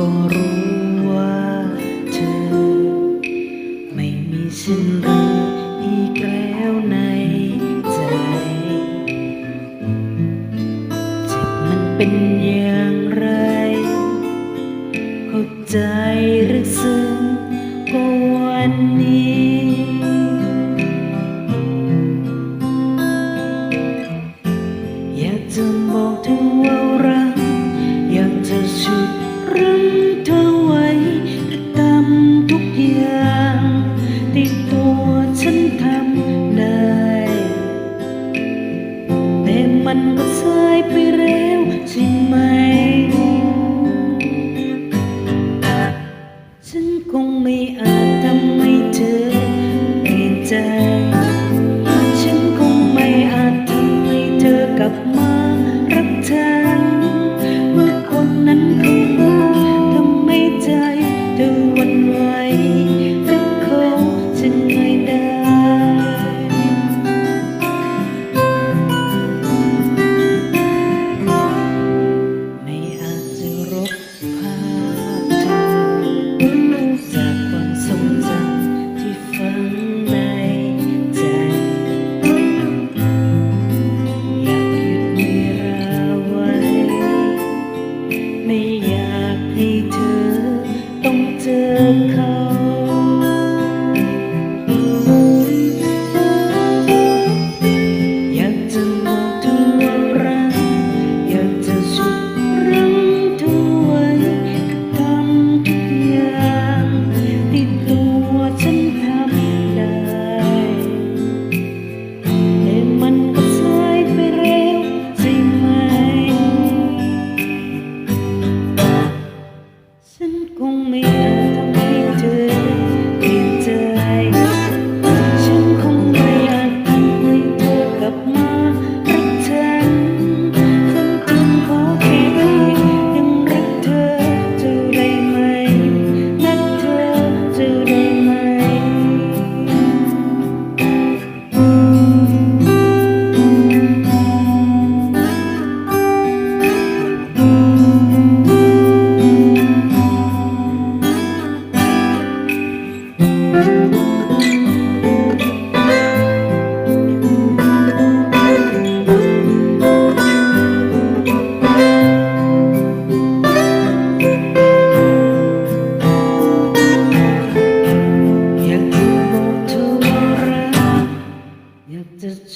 ก็รู้ว่าเธอ ไม่มีสิ้นรักอีกแล้วในใจเจ็บมันเป็นอย่างไร เข้าใจหรือซึ้งก็วันนี้อยากจะบอกถึงว่ารักอยากจะชุด มันก็สายไปแล้วใช่ไหม ฉันคงไม่อาจทำให้เธอเป็นใจ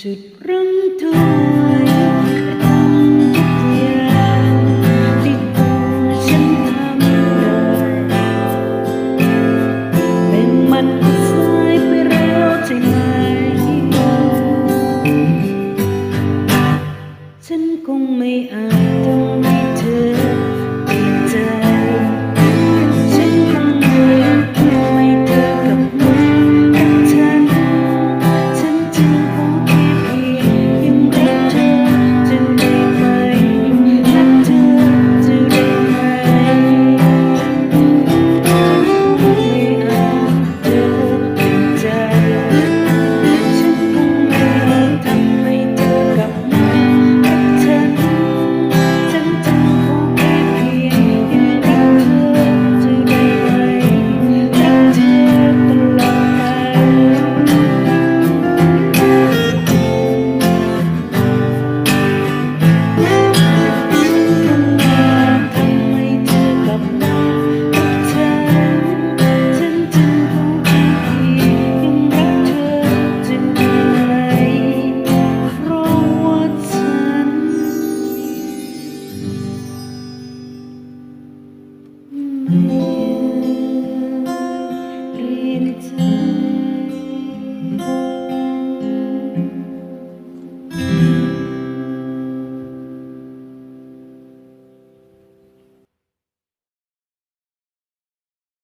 to